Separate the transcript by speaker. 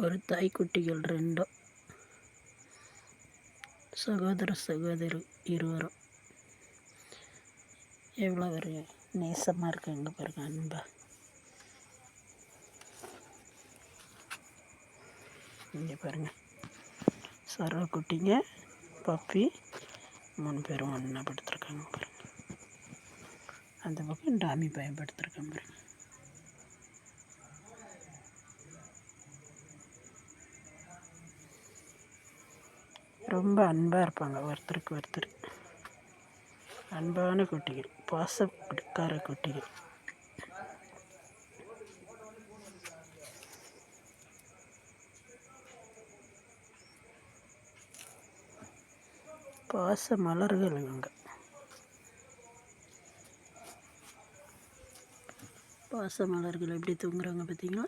Speaker 1: ஒரு தாய் குட்டிகள் ரெண்டும். சகோதர சகோதரி இருவரும். எவ்வளோ ஒரு நேசமாக இருக்காங்க பாருங்க அன்பா. இங்கே பாருங்கள் சரவ குட்டிங்க பப்பி மூணு பேரும் ஒன்றா படுத்துருக்காங்க பாருங்க. அந்த பக்கம் டாமி பயன்படுத்திருக்காங்க பாருங்கள் ரொம்ப அன்பாக இருப்பாங்க ஒருத்தருக்கு ஒருத்தர். அன்பான குட்டிகள் பாசக்கார குட்டிகள். பாச மலர்கள் இவங்க. பாச மலர்கள் எப்படி தூங்குறாங்க பார்த்தீங்களா?